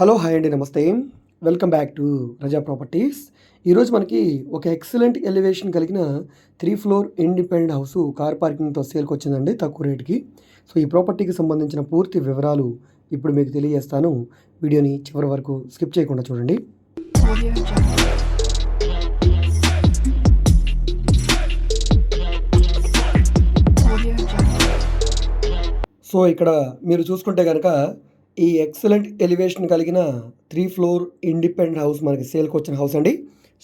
Hello hi అండి నమస్తే. Welcome back to Raza properties. ఈరోజు మనకి ఒక ఎక్సలెంట్ ఎలివేషన్ కలిగిన three floor independent house car పార్కింగ్తో సేల్కి వచ్చిందండి తక్కువ రేటుకి. సో ఈ ప్రాపర్టీకి సంబంధించిన పూర్తి వివరాలు ఇప్పుడు మీకు తెలియజేస్తాను. వీడియోని చివరి వరకు స్కిప్ చేయకుండా చూడండి. సో ఇక్కడ మీరు చూసుకుంటే కనుక ఈ ఎక్సలెంట్ ఎలివేషన్ కలిగిన త్రీ ఫ్లోర్ ఇండిపెండెంట్ హౌస్ మనకి సేల్కి వచ్చిన హౌస్ అండి.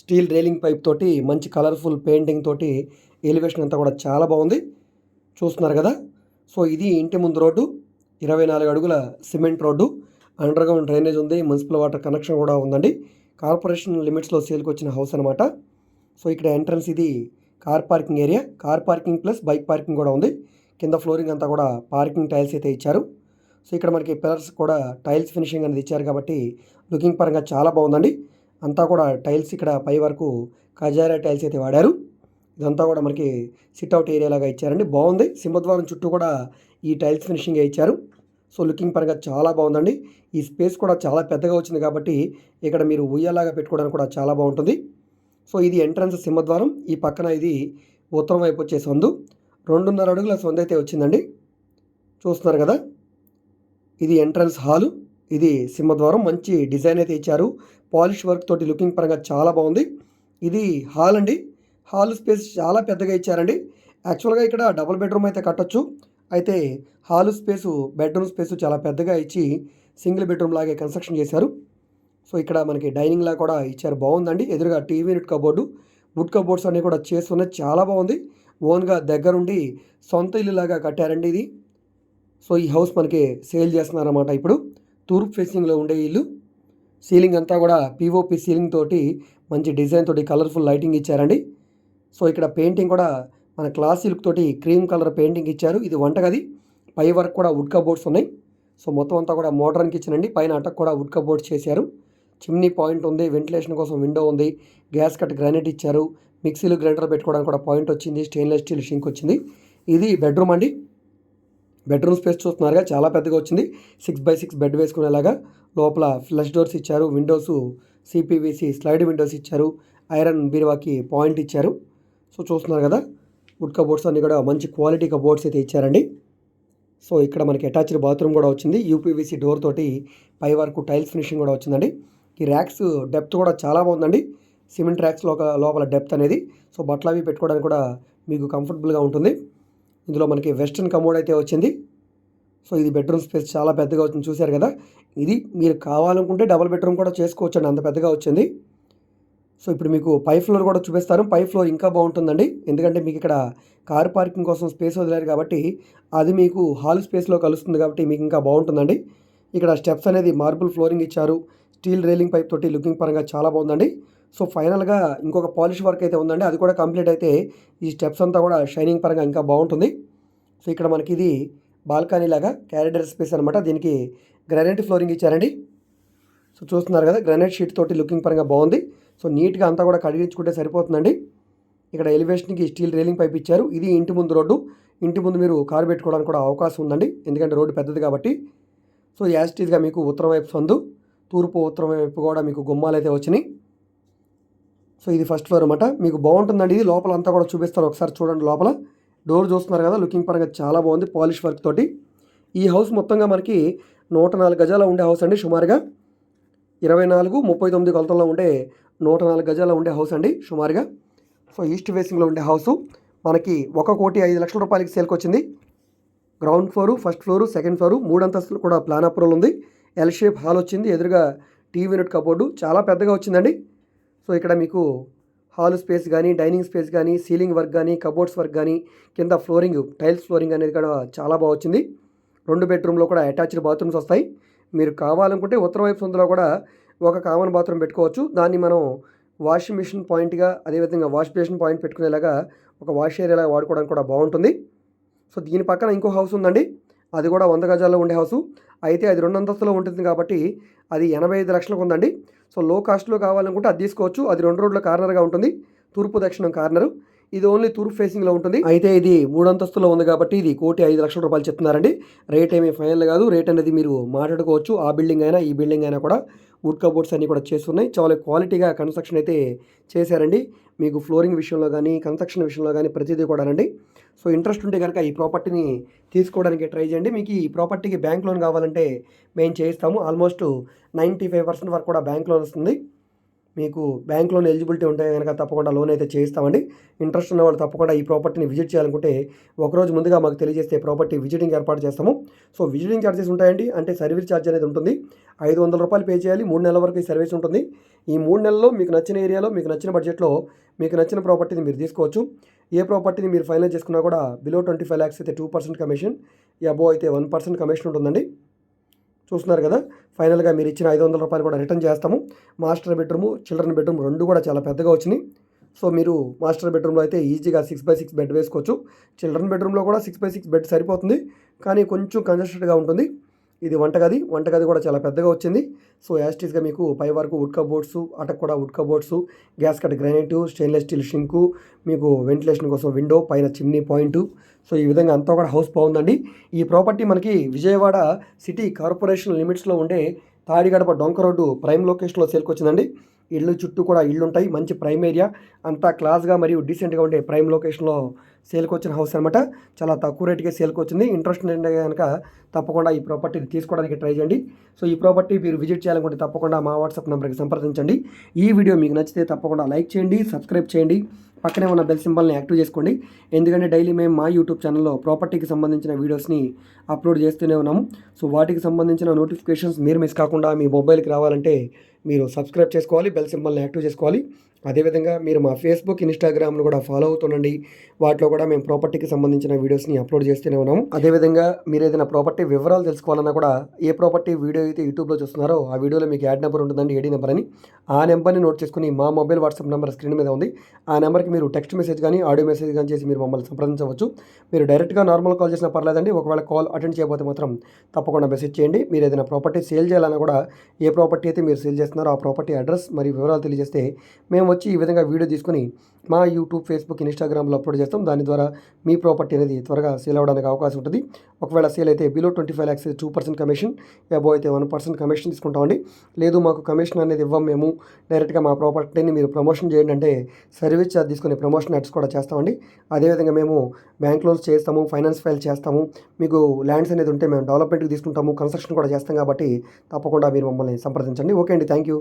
స్టీల్ రైలింగ్ పైప్ తోటి మంచి కలర్ఫుల్ పెయింటింగ్ తోటి ఎలివేషన్ అంతా కూడా చాలా బాగుంది. చూస్తున్నారు కదా? సో ఇది ఇంటి ముందు రోడ్డు ఇరవై నాలుగు అడుగుల cement road underground drainage ఉంది మున్సిపల్ వాటర్ కనెక్షన్ కూడా ఉందండి. కార్పొరేషన్ లిమిట్స్లో సేల్కి వచ్చిన హౌస్ అనమాట సో ఇక్కడ ఎంట్రన్స్ ఇది car parking area car parking plus bike parking కూడా ఉంది. కింద ఫ్లోరింగ్ అంతా కూడా పార్కింగ్ టైల్స్ అయితే ఇచ్చారు. సో ఇక్కడ మనకి పిల్లర్స్ కూడా టైల్స్ ఫినిషింగ్ అనేది ఇచ్చారు కాబట్టి లుకింగ్ పరంగా చాలా బాగుందండి. అంతా కూడా టైల్స్ ఇక్కడ పై వరకు కజారా టైల్స్ అయితే వాడారు. ఇదంతా కూడా మనకి సిట్అవుట్ ఏరియా లాగా ఇచ్చారండి. బాగుంది. సింహద్వారం చుట్టూ కూడా ఈ టైల్స్ ఫినిషింగ్ ఇచ్చారు. సో లుకింగ్ పరంగా చాలా బాగుందండి. ఈ స్పేస్ కూడా చాలా పెద్దగా వచ్చింది కాబట్టి ఇక్కడ మీరు ఉయ్యలాగా పెట్టుకోవడానికి కూడా చాలా బాగుంటుంది. సో ఇది ఎంట్రన్స్ సింహద్వారం. ఈ పక్కన ఇది ఉత్తరం వైపు వచ్చే సందు. రెండున్నర అడుగుల సందు అయితే వచ్చిందండి. చూస్తున్నారు కదా? ఇది ఎంట్రన్స్ హాలు. ఇది సింహద్వారం. మంచి డిజైన్ అయితే ఇచ్చారు. పాలిష్ వర్క్ తోటి లుకింగ్ పరంగా చాలా బాగుంది. ఇది హాల్ అండి. హాల్ స్పేస్ చాలా పెద్దగా ఇచ్చారండి. యాక్చువల్గా ఇక్కడ డబుల్ బెడ్రూమ్ అయితే కట్టొచ్చు. అయితే హాల్ స్పేసు బెడ్రూమ్ స్పేసు చాలా పెద్దగా ఇచ్చి సింగిల్ బెడ్రూమ్ లాగే కన్స్ట్రక్షన్ చేశారు. సో ఇక్కడ మనకి డైనింగ్ లా కూడా ఇచ్చారు. బాగుందండి. ఎదురుగా TV unit cupboard wood cupboards అన్నీ కూడా చేస్తున్నది. చాలా బాగుంది. ఓన్గా దగ్గరుండి సొంత ఇల్లు లాగా కట్టారండి ఇది. సో ఈ హౌస్ మనకి సేల్ చేస్తున్నారన్నమాట. ఇప్పుడు తూర్పు ఫేసింగ్లో ఉండే ఇల్లు సీలింగ్ అంతా కూడా పీఓపి సీలింగ్ తోటి మంచి డిజైన్ తోటి కలర్ఫుల్ లైటింగ్ ఇచ్చారండి. సో ఇక్కడ పెయింటింగ్ కూడా మన క్లాస్ సిల్క్ తోటి క్రీమ్ కలర్ పెయింటింగ్ ఇచ్చారు. ఇది వంటగది. పై వరకు కూడా వుడ్ కబోర్డ్స్ ఉన్నాయి. సో మొత్తం అంతా కూడా మోడర్న్ కిచెన్ అండి. పైన అటక్ కూడా వుడ్ కబోర్డ్స్ చేశారు. చిమ్నీ పాయింట్ ఉంది. వెంటిలేషన్ కోసం విండో ఉంది. గ్యాస్ కట్ గ్రానైట్ ఇచ్చారు. మిక్సీలు గ్రైండర్ పెట్టుకోవడానికి కూడా పాయింట్ వచ్చింది. స్టెయిన్లెస్ స్టీల్ షింక్ వచ్చింది. ఇది బెడ్రూమ్ అండి. బెడ్రూమ్ స్పేస్ చూస్తున్నారుగా చాలా పెద్దగా వచ్చింది. సిక్స్ బై సిక్స్ బెడ్ వేసుకునేలాగా లోపల ఫ్లష్ డోర్స్ ఇచ్చారు విండోస్ సిపివిసి స్లైడ్ విండోస్ ఇచ్చారు ఐరన్ బీరువాకి పాయింట్ ఇచ్చారు. సో చూస్తున్నారు కదా వుడ్ కబోర్డ్స్ అన్నీ కూడా మంచి క్వాలిటీ కబోర్డ్స్ అయితే ఇచ్చారండి. సో ఇక్కడ మనకి అటాచ్డ్ బాత్రూమ్ కూడా వచ్చింది యూపీవీసీ డోర్ తోటి పై వరకు టైల్స్ ఫినిషింగ్ కూడా వచ్చిందండి. ఈ ర్యాక్స్ డెప్త్ కూడా చాలా బాగుందండి సిమెంట్ ర్యాక్స్ లోపల డెప్త్ అనేది. సో బట్టలు అవి పెట్టుకోవడానికి కూడా మీకు కంఫర్టబుల్గా ఉంటుంది. ఇందులో మనకి వెస్ట్రన్ కమోడ్ అయితే వచ్చింది. సో ఇది బెడ్రూమ్ స్పేస్ చాలా పెద్దగా వచ్చింది. చూశారు కదా? ఇది మీరు కావాలనుకుంటే డబుల్ బెడ్రూమ్ కూడా చేసుకోవచ్చు అండి అంత పెద్దగా వచ్చింది. సో ఇప్పుడు మీకు పై ఫ్లోర్ కూడా చూపిస్తాను. పై ఫ్లోర్ ఇంకా బాగుంటుందండి. ఎందుకంటే మీకు ఇక్కడ కార్ పార్కింగ్ కోసం స్పేస్ వదిలేరు కాబట్టి అది మీకు హాల్ స్పేస్లో కలుస్తుంది కాబట్టి మీకు ఇంకా బాగుంటుందండి. ఇక్కడ స్టెప్స్ అనేది మార్బుల్ ఫ్లోరింగ్ ఇచ్చారు. స్టీల్ రైలింగ్ పైప్ తోటి లుకింగ్ పరంగా చాలా బాగుందండి. సో ఫైనల్గా ఇంకొక పాలిష్ వర్క్ అయితే ఉందండి. అది కూడా కంప్లీట్ అయితే ఈ స్టెప్స్ అంతా కూడా షైనింగ్ పరంగా ఇంకా బాగుంటుంది. సో ఇక్కడ మనకి ఇది బాల్కనీ లాగా క్యారిడర్ స్పేస్ అనమాట దీనికి గ్రానైట్ ఫ్లోరింగ్ ఇచ్చారండి. సో చూస్తున్నారు కదా గ్రానైట్ షీట్ తోటి లుకింగ్ పరంగా బాగుంది. సో నీట్గా అంతా కూడా కడిగించుకుంటే సరిపోతుందండి. ఇక్కడ ఎలివేషన్కి స్టీల్ రైలింగ్ పైప్ ఇచ్చారు. ఇది ఇంటి ముందు రోడ్డు. ఇంటి ముందు మీరు కారు పెట్టుకోవడానికి కూడా అవకాశం ఉందండి. ఎందుకంటే రోడ్డు పెద్దది కాబట్టి. సో యాజిటీస్గా మీకు ఉత్తరం వైపు సందు తూర్పు ఉత్తరం వైపు కూడా మీకు గుమ్మాలు అయితే వచ్చినాయి. సో ఇది ఫస్ట్ ఫ్లోర్ అనమాట మీకు బాగుంటుందండి. ఇది లోపల అంతా కూడా చూపిస్తారు ఒకసారి చూడండి లోపల. డోర్ చూస్తున్నారు కదా లుకింగ్ పరంగా చాలా బాగుంది పాలిష్ వర్క్ తోటి. ఈ హౌస్ మొత్తంగా మనకి నూట నాలుగు గజాల ఉండే హౌస్ అండి సుమారుగా. ఇరవై నాలుగు ముప్పై తొమ్మిది కొలతల్లో ఉండే నూట నాలుగు గజాల ఉండే హౌస్ అండి సుమారుగా. సో ఈస్ట్ ఫేసింగ్లో ఉండే హౌస్ మనకి ఒక కోటి ఐదు లక్షల రూపాయలకి సేల్కి వచ్చింది. Ground floor first floor second floor మూడు అంతస్తులు కూడా ప్లాన్ అప్రూవల్ ఉంది. ఎల్ షేప్ హాల్ వచ్చింది. ఎదురుగా టీవీ యూనిట్ కబోర్డు చాలా పెద్దగా వచ్చిందండి. సో ఇక్కడ మీకు హాల్ స్పేస్ కానీ డైనింగ్ స్పేస్ కానీ సీలింగ్ వర్క్ కానీ కబోర్డ్స్ వర్క్ కానీ కింద ఫ్లోరింగ్ టైల్స్ ఫ్లోరింగ్ అనేది కూడా చాలా బాగా వచ్చింది. రెండు బెడ్రూమ్లో కూడా అటాచ్డ్ బాత్రూమ్స్ వస్తాయి. మీరు కావాలనుకుంటే ఉత్తర వైపు సొంతలో కూడా ఒక కామన్ బాత్రూమ్ పెట్టుకోవచ్చు. దాన్ని మనం వాషింగ్ మిషన్ పాయింట్గా అదేవిధంగా వాష్ బేసిన్ పాయింట్ పెట్టుకునేలాగా ఒక వాష్ ఏరియాలా వాడుకోవడానికి కూడా బాగుంటుంది. సో దీని పక్కన ఇంకో హౌస్ ఉందండి. అది కూడా వంద గజాల్లో ఉండే హౌసు. అయితే అది రెండు అంతస్తులో ఉంటుంది కాబట్టి అది ఎనభై ఐదు లక్షలకు ఉందండి. సో లో కాస్ట్లో కావాలనుకుంటే అది తీసుకోవచ్చు. అది రెండు రోడ్ల కార్నర్గా ఉంటుంది. తూర్పు దక్షిణం కార్నరు. ఇది ఓన్లీ తూర్పు ఫేసింగ్లో ఉంటుంది. అయితే ఇది మూడు అంతస్తులో ఉంది కాబట్టి ఇది కోటి ఐదు లక్షల రూపాయలు చెప్తున్నారండి. రేట్ ఏమీ ఫైనల్ కాదు. రేట్ అనేది మీరు మాట్లాడుకోవచ్చు. ఆ బిల్డింగ్ అయినా ఈ బిల్డింగ్ అయినా కూడా వుడ్ కబోర్డ్స్ అన్నీ కూడా చేస్తున్నాయి. చాలా క్వాలిటీగా కన్స్ట్రక్షన్ అయితే చేశారండి. మీకు ఫ్లోరింగ్ విషయంలో కానీ కన్స్ట్రక్షన్ విషయంలో కానీ ప్రతిదీ కూడానండి సో ఇంట్రెస్ట్ ఉంటే కనుక ఈ ప్రాపర్టీని తీసుకోవడానికి ట్రై చేయండి. మీకు ఈ ప్రాపర్టీకి బ్యాంక్ లోన్ కావాలంటే మేము చేయిస్తాము. ఆల్మోస్ట్ నైంటీ ఫైవ్ పర్సెంట్ వరకు కూడా బ్యాంక్ లోన్ వస్తుంది. మీకు బ్యాంక్ లోన్ ఎలిజిబిలిటీ ఉంటే కనుక తప్పకుండా లోన్ అయితే చేయిస్తామండి. ఇంట్రెస్ట్ ఉన్న వాళ్ళు తప్పకుండా ఈ ప్రాపర్టీని విజిట్ చేయాలనుకుంటే ఒకరోజు ముందుగా మాకు తెలియజేస్తే ప్రాపర్టీ విజిటింగ్ ఏర్పాటు చేస్తాము. సో విజిటింగ్ ఛార్జెస్ ఉంటాయండి. అంటే సర్వీస్ ఛార్జ్ అనేది ఉంటుంది. ఐదు వందల రూపాయలు పే చేయాలి. మూడు నెలల వరకు ఈ సర్వీస్ ఉంటుంది. ఈ మూడు నెలల్లో మీకు నచ్చిన ఏరియాలో మీకు నచ్చిన బడ్జెట్లో మీకు నచ్చిన ప్రాపర్టీని మీరు తీసుకోవచ్చు. ఏ ప్రాపర్టీని మీరు ఫైనల్ చేసుకున్నా కూడా బిలో ట్వంటీ ఫైవ్ ల్యాక్స్ అయితే టూ పర్సెంట్ కమిషన్ అబో అయితే వన్ పర్సెంట్ కమిషన్ ఉంటుందండి. చూస్తున్నారు కదా. ఫైనల్గా మీరు ఇచ్చిన ఐదు వందల రూపాయలు కూడా రిటర్న్ చేస్తాము. మాస్టర్ బెడ్రూమ్ చిల్డ్రన్ బెడ్రూమ్ రెండు కూడా చాలా పెద్దగా వచ్చినాయి. సో మీరు మాస్టర్ బెడ్రూమ్లో అయితే ఈజీగా సిక్స్ బై సిక్స్ బెడ్ వేసుకోవచ్చు. చిల్డ్రన్ బెడ్రూమ్లో కూడా సిక్స్ బై సిక్స్ బెడ్ సరిపోతుంది. కానీ కొంచెం కంజెస్టెడ్గా ఉంటుంది. ఇది వంటగది. వంటగది కూడా చాలా పెద్దగా వచ్చింది. సో యాస్టీస్గా మీకు పై వరకు వుడ్ కబోర్డ్స్ అటక్ కూడా wood cupboards gas cut granite stainless steel sink మీకు వెంటిలేషన్ కోసం విండో పైన చిమ్నీ పాయింట్. సో ఈ విధంగా అంతా కూడా హౌస్ బాగుందండి. ఈ ప్రాపర్టీ మనకి విజయవాడ సిటీ కార్పొరేషన్ లిమిట్స్లో ఉండే తాడిగడప డొంక రోడ్డు ప్రైమ్ లొకేషన్లో సేల్కొచ్చిందండి. వచ్చిందండి ఇళ్ళు చుట్టూ కూడా ఇళ్ళు ఉంటాయి మంచి ప్రైమ్ ఏరియా. అంతా క్లాస్గా మరియు డీసెంట్గా ఉండే ప్రైమ్ లొకేషన్లో సేల్కి వచ్చిన హౌస్ అనమాట చాలా తక్కువ రేటుకే సేల్కి వచ్చింది ఇంట్రెస్ట్ ఉంటే కనుక తప్పకుండా ఈ ప్రాపర్టీని తీసుకోవడానికి ట్రై చేయండి. సో ఈ ప్రాపర్టీ మీరు విజిట్ చేయాలనుకుంటే తప్పకుండా మా వాట్సాప్ నెంబర్కి సంప్రదించండి. ఈ వీడియో మీకు నచ్చితే తప్పకుండా లైక్ చేయండి సబ్స్క్రైబ్ చేయండి. పక్కనే ఉన్న బెల్ సింబల్ని యాక్టివ్ చేసుకోండి. ఎందుకంటే డైలీ మేము మా యూట్యూబ్ ఛానల్లో ప్రాపర్టీకి సంబంధించిన వీడియోస్ని అప్లోడ్ చేస్తూనే ఉన్నాము. సో వాటికి సంబంధించిన నోటిఫికేషన్స్ మీరు మిస్ కాకుండా మీ మొబైల్కి రావాలంటే మీరు సబ్స్క్రైబ్ చేసుకోవాలి బెల్ సింబల్ని యాక్టివ్ చేసుకోవాలి. అదేవిధంగా మీరు మా ఫేస్బుక్ ఇన్స్టాగ్రామ్ను కూడా ఫాలో అవుతుండండి. వాటిలో కూడా మేము ప్రాపర్టీకి సంబంధించిన వీడియోస్ని అప్లోడ్ చేస్తూనే ఉన్నాము. అదేవిధంగా మీరు ఏదైనా ప్రాపర్టీ వివరాలు తెలుసుకోవాలన్నా కూడా ఏ ప్రాపర్టీ వీడియో అయితే యూట్యూబ్లో చూస్తున్నారో ఆ వీడియోలో మీకు యాడ్ నెంబర్ ఉంటుందండి ఏడీ నెంబర్ అని. ఆ నెంబర్ని నోట్ చేసుకుని మా మొబైల్ వాట్సాప్ నెంబర్ స్క్రీన్ మీద ఉంది. ఆ నెంబర్కి మీరు టెక్స్ట్ మెసేజ్ కానీ ఆడియో మెసేజ్ కానీ చేసి మీరు మమ్మల్ని సంప్రదించవచ్చు. మీరు డైరెక్ట్గా నార్మల్ కాల్ చేసినా పర్లేదండి. ఒకవేళ కాల్ అటెండ్ చేయకపోతే మాత్రం తప్పకుండా మెసేజ్ చేయండి. మీరు ఏదైనా ప్రాపర్టీ సేల్ చేయాలన్నా కూడా ఏ ప్రాపర్టీ అయితే మీరు సేల్ చేస్తున్నారో. ఆ ప్రాపర్టీ అడ్రస్ మరియు వివరాలు తెలియజేస్తే మేము వచ్చి ఈ విధంగా వీడియో తీసుకుని మా యూట్యూబ్ ఫేస్బుక్ ఇన్స్టాగ్రామ్లో అప్లోడ్ చేస్తాం. దాని ద్వారా మీ ప్రాపర్టీ అనేది త్వరగా సేల్ అవ్వడానికి అవకాశం ఉంటుంది. ఒకవేళ సేల్ అయితే below twenty five lakhs two percent commission above అయితే వన్ పర్సెంట్ కమిషన్ తీసుకుంటామండి. లేదు మాకు కమిషన్ అనేది ఇవ్వం. మేము డైరెక్ట్గా మా ప్రాపర్టీని మీరు ప్రమోషన్ చేయండి అంటే సర్వీస్ ఛార్జ్ తీసుకునే ప్రమోషన్ యాడ్స్ కూడా చేస్తామండి. అదేవిధంగా మేము బ్యాంక్ లోన్స్ చేస్తాము ఫైనాన్స్ ఫైల్ చేస్తాము. మీకు ల్యాండ్స్ అనేది ఉంటే మేము డెవలప్మెంట్కి తీసుకుంటాము. కన్స్ట్రక్షన్ కూడా చేస్తాం కాబట్టి తప్పకుండా మీరు మమ్మల్ని సంప్రదించండి. ఓకే అండి థ్యాంక్ యూ